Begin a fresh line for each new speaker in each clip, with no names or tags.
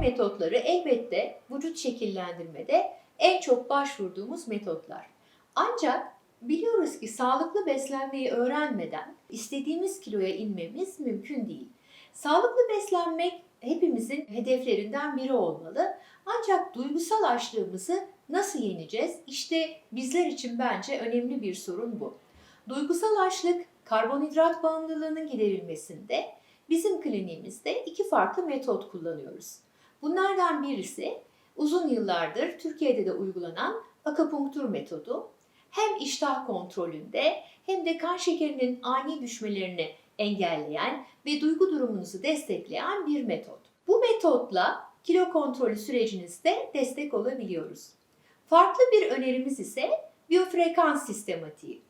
metotları elbette vücut şekillendirmede en çok başvurduğumuz metotlar. Ancak biliyoruz ki sağlıklı beslenmeyi öğrenmeden istediğimiz kiloya inmemiz mümkün değil. Sağlıklı beslenmek hepimizin hedeflerinden biri olmalı. Ancak duygusal açlığımızı nasıl yeneceğiz? İşte bizler için bence önemli bir sorun bu. Duygusal açlık karbonhidrat bağımlılığının giderilmesinde bizim kliniğimizde iki farklı metot kullanıyoruz. Bunlardan birisi uzun yıllardır Türkiye'de de uygulanan akupunktur metodu. Hem iştah kontrolünde hem de kan şekerinin ani düşmelerini engelleyen ve duygu durumunuzu destekleyen bir metot. Bu metotla kilo kontrolü sürecinizde destek olabiliyoruz. Farklı bir önerimiz ise biyofrekans sistematiği.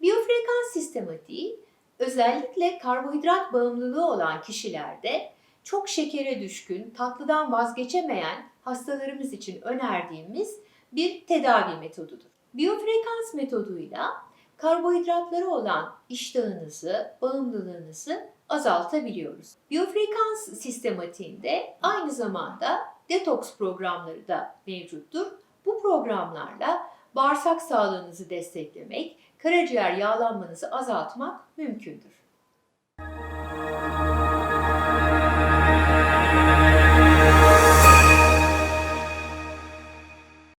Biyofrekans sistematiği özellikle karbonhidrat bağımlılığı olan kişilerde çok şekere düşkün, tatlıdan vazgeçemeyen hastalarımız için önerdiğimiz bir tedavi metodudur. Biyofrekans metoduyla karbohidratları olan iştahınızı, bağımlılığınızı azaltabiliyoruz. Biyofrekans sistematiğinde aynı zamanda detoks programları da mevcuttur. Bu programlarla bağırsak sağlığınızı desteklemek, karaciğer yağlanmanızı azaltmak mümkündür.